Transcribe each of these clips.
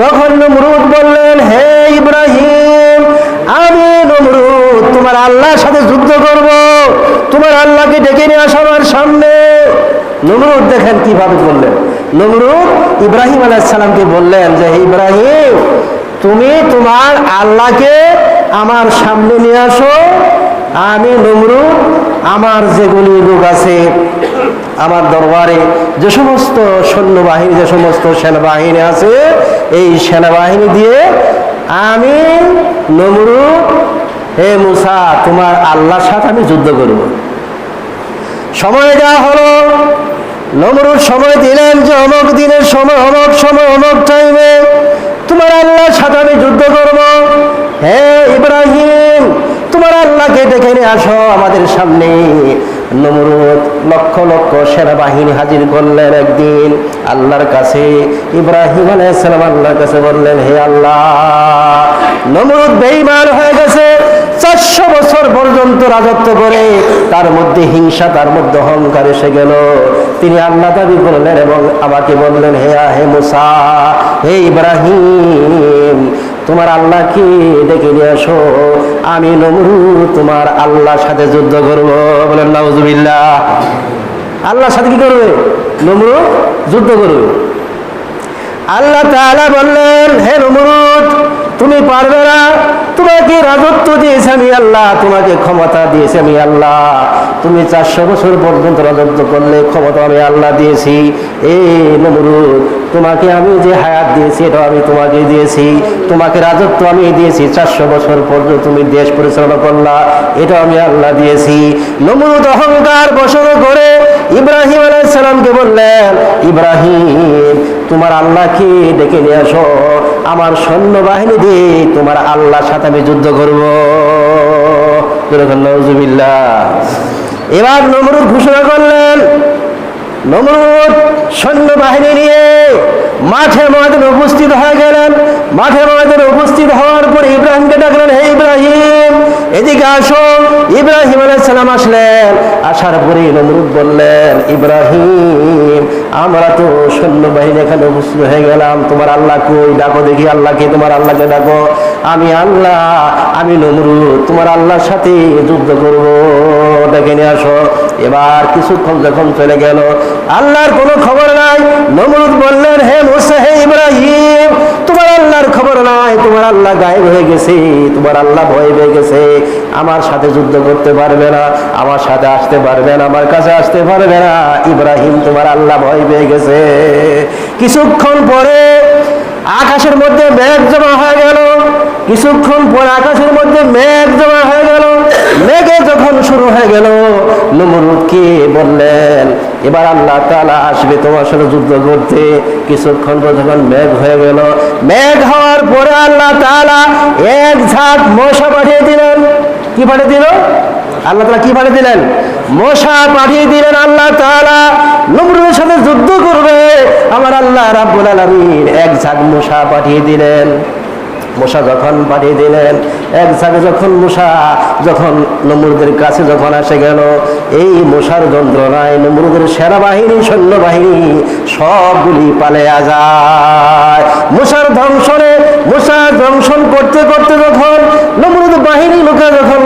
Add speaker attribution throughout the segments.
Speaker 1: তখন নমরুদ বললেন, হে ইব্রাহিম, আমি নমরুদ, তোমার আল্লাহর সাথে যুদ্ধ করব। তোমার আল্লাহকে ডেকে নিয়ে আসো আমার সামনে। নমরুদ দেখেন কীভাবে বললেন। নমরুদ ইব্রাহিম আলাইসালামকে বললেন যে, হে ইব্রাহিম, তুমি তোমার আল্লাহকে আমার সামনে নিয়ে আসো। আমি নমরুদ, আমার যেগুলি লোক আছে, আমার দরবারে যে সমস্ত সৈন্যবাহিনী, যে সমস্ত সেনাবাহিনী আছে এই সেনাবাহিনী দিয়ে আমি নমরুদ, হে মুসা, তোমার আল্লাহর সাথে আমি যুদ্ধ করব। সময় দেওয়া হলো। নমরুদ সময় দিলেন যে অমুক দিনের সময়, অমুক সময়, অমুক টাইমে তোমার আল্লাহর সাথে আমি যুদ্ধ করব। হে ইব্রাহিম, তোমার আল্লাহকে ডেকে নিয়ে আসো আমাদের সামনে। নমরুদ লক্ষ লক্ষ সেনাবাহিনী হাজির করলেন একদিন। আল্লাহর কাছে, ইব্রাহিম আলাইসালাম আল্লাহর কাছে বললেন, হে আল্লাহ, নমরুদ বেইমান হয়ে গেছে। চারশো বছর পর্যন্ত রাজত্ব করে তার মধ্যে হিংসা, তার মধ্যে অহংকার এসে গেল। তিনি আল্লাহ দাবি করলেন এবং আমাকে বললেন, হে হে মুসা, হে ইব্রাহিম, তোমার আল্লাহকে ডেকে নিয়ে আসো। আমি নমরু তোমার আল্লাহর সাথে যুদ্ধ করব। বলেন নাউজুবিল্লাহ। আল্লাহর সাথে কি করবে? নমরু যুদ্ধ করবে। আল্লাহ তাআলা বললেন, হে নমরুদ, তুমি পারবে না। তোমাকে রাজত্ব দিয়েছে আমি আল্লাহ, তোমাকে ক্ষমতা দিয়েছে আমি আল্লাহ। তুমি চারশো বছর পর্যন্ত রাজত্ব করলে ক্ষমতা আমি আল্লাহ দিয়েছি। এ নমরুদ, তোমাকে আমি যে হায়াত দিয়েছি এটা আমি তোমাকে দিয়েছি। তোমাকে রাজত্ব আমি দিয়েছি, চারশো বছর পর্যন্ত তুমি দেশ পরিচালনা করলা এটা আমি আল্লাহ দিয়েছি। নমরুদ অহংকার বসন করে ইব্রাহিম আলাইসালামকে বললেন, ইব্রাহিম, তোমার আল্লাহকে ডেকে নিয়ে আসো। আমার সৈন্যবাহিনী দিয়ে তোমার আল্লাহর সাথে আমি যুদ্ধ করব। নজুবিল্লাহ এবার নমরুদ ঘোষণা করলেন। নমরুদ সৈন্যবাহিনী নিয়ে মাঠে ময়দানে উপস্থিত হয়ে গেলেন। মাঠে ময়দানে উপস্থিত হওয়ার পর ইব্রাহিমকে ডাকলেন, হে ইব্রাহিম, এদিকে আসো। ইব্রাহিম আলাইসালাম আসলেন। আসার পরে নমরুদ বললেন, ইব্রাহিম, আমরা তো সৈন্যবাহিনী এখানে উপস্থিত হয়ে গেলাম। তোমার আল্লাহ কই? ডাকো দেখি আল্লাহকে, তোমার আল্লাহকে ডাকো। আমি আল্লাহ, আমি নমরুদ, তোমার আল্লাহর সাথে যুদ্ধ করব। ডেকে নিয়ে আসো। এবার কিছুক্ষণ যখন চলে গেল, আল্লাহর কোনো খবর নাই। নমরুদ বললেন, হে মুসা, হে ইব্রাহিম, তোমার আল্লাহর খবর নাই। তোমার আল্লাহ গায়েব হয়ে গেছে, তোমার আল্লাহ ভয় পেয়ে গেছে। আমার সাথে যুদ্ধ করতে পারবে না, আমার সাথে আসতে পারবে না, আমার কাছে আসতে পারবে না। ইব্রাহিম, তোমার আল্লাহ ভয় পেয়ে গেছে। কিছুক্ষণ পরে আকাশের মধ্যে মেঘ জমা হয়ে গেল। কিছুক্ষণ পর আকাশের মধ্যে মেঘ জমা হয়ে গেল। মেঘে যখন শুরু হয়ে গেল নমরুদকে বললেন, এবার আল্লাহ তাআলা আসবে তোমার সাথে যুদ্ধ করতে। কিছুক্ষণ পর যখন মেঘ হয়ে গেল, মেঘ হওয়ার পরে আল্লাহ তালা এক ঝাঁক মশা পাঠিয়ে দিলেন। কি পাঠিয়ে দিল? আল্লাহ তালা কি পাঠিয়ে দিলেন? মশা পাঠিয়ে দিলেন আল্লাহ তালা নমরুদের সাথে যুদ্ধ করবে। আমার আল্লাহ রাব্বুল আলামিন এক ঝাঁক মশা পাঠিয়ে দিলেন। মশা যখন পাঠিয়ে দিলেন, এক জায়গায় যখন মশা, যখন নমরুদের কাছে যখন আসে গেল, এই মশার যন্ত্রণায় নমরুদের সেনাবাহিনী, সৈন্যবাহিনী সবগুলি পালে যায়। মশার ধ্বংসনে মশা ধ্বংসন করতে করতে যখন নমরুদ বাহিনী লোকে যখন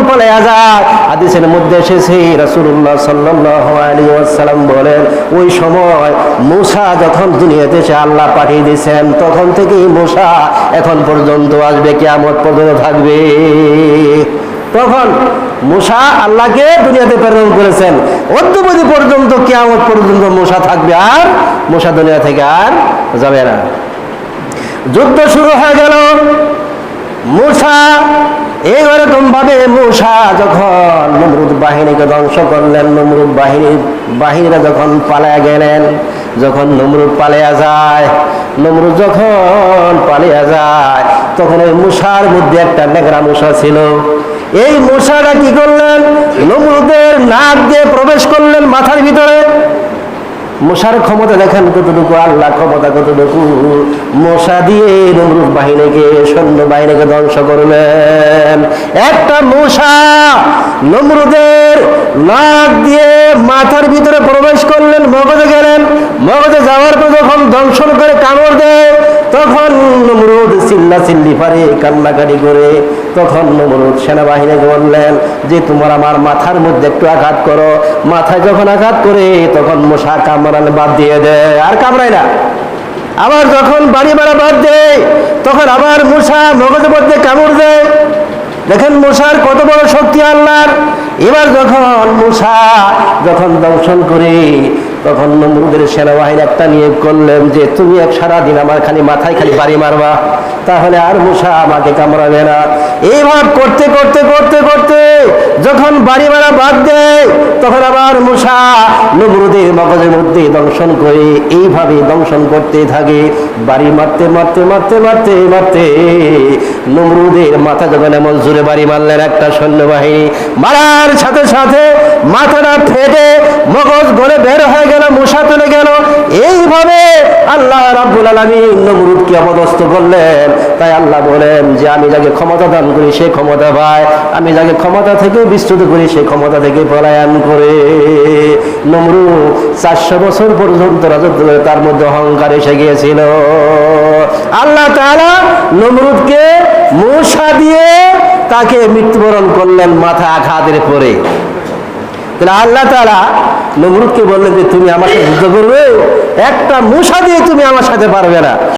Speaker 1: হাদিসের মধ্যে এসেছে, রাসূলুল্লাহ সাল্লাল্লাহু আলাইহি ওয়াসাল্লাম বলেন, ওই সময় মুসা যখন দুনিয়াতে সে আল্লাহ পাঠিয়ে দিয়েছেন, তখন থেকেই মুসা এখন পর্যন্ত আসবে, কিয়ামত পর্যন্ত থাকবে। তখন মুসা আল্লাহকে দুনিয়াতে প্রেরণ করেছেন। অদ্যবধি পর্যন্ত, কিয়ামত পর্যন্ত মুসা থাকবে, আর মুসা দুনিয়া থেকে আর যাবে না। যুদ্ধ শুরু হয়ে গেল। মুসা এইরকম ভাবে মূষা যখন নমরুদ বাহিনীকে ধ্বংস করলেন, নমরুদ বাহিনী বাহিনীরা যখন পালায়া গেলেন, যখন নমরুদ পালিয়া যায়, নমরুদ যখন পালিয়া যায়, তখন ওই মুসার মধ্যে একটা নেগরা মুসা ছিল। এই মশাটা কি করলেন? নমরুদের নাক দিয়ে প্রবেশ করলেন মাথার ভিতরে। মশার ক্ষমতা দেখেন কতটুকু আল্লাহ ক্ষমতা কতটুকু। মশা দিয়ে নমরুদ বাহিনীকে, সৈন্য বাহিনীকে ধ্বংস করলেন। একটা মশা নমরুদের নাক দিয়ে মাথার ভিতরে প্রবেশ করলেন, মগজে গেলেন। মগজে যাওয়ার পর যখন দংশন করে কামড় দেয়, তখন নমরুদ চিল্লা চিল্লি পারে, কান্নাকাটি করে তখন নমরুদ সেনাবাহিনীকে বললেন, যে তোমার আমার মাথার মধ্যে একটু আঘাত করো। মাথায় যখন আঘাত করে তখন মশা কামড়ালে বাদ দিয়ে দেয় আর কামড়ায় না। আবার যখন বাড়ি বেড়া বাদ দেয়, তখন আবার মশা মগজের মধ্যে কামড় দেয়। দেখেন মশার কত বড় শক্তি আল্লাহর। এবার যখন মশা যখন দংশন করে, তখন নমরুদের সেনাবাহিনী একটা নিয়োগ করলেন যে, তুমি এক সারাদিন আমার খালি মাথায় খালি বাড়ি মারবা। তাহলে আর মশা আমাকে কামড়াবে না। এইভাবে করতে করতে করতে করতে যখন বাড়ি মারা বাদ দেয়, তখন আবার মশা নমরুদের মগজের মধ্যে দংশন করে এইভাবে দংশন করতে থাকে। বাড়ি মারতে মারতে মারতে মারতে মারতে নমরুদের মাথা যখন এমন জোরে বাড়ি মারলেন একটা সৈন্যবাহিনী, মারার সাথে সাথে মাথাটা ফেটে মগজ গলে বের হয়ে গেল মশা চলে গেল। এইভাবে আল্লাহ রাব্বুল আলামিন নমরুদকে অপদস্থ করলেন। তাই আল্লাহ বলেন যে আমি যাকে ক্ষমতা দান করি সে ক্ষমতা পায়, আমি যাকে ক্ষমতা থেকে বিস্তুত করি সে ক্ষমতা থেকে পলায়ন করে। নমরুদ চারশো বছর পর্যন্ত রাজত্ব তার মধ্যে অহংকার এসে গিয়েছিল। আল্লাহ তাআলা নমরুদকে মূষা দিয়ে তাকে মৃত্যুবরণ করলেন মাথা আঘাতের পরে। তাহলে আল্লাহ তারা নমরুদকে বললেন যে, তুমি সাথে যুদ্ধ করবে, একটা মূষা দিয়ে তুমি আমার সাথে পারবে না।